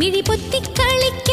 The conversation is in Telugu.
മിഴിപൊത്തിക്കളിക്ക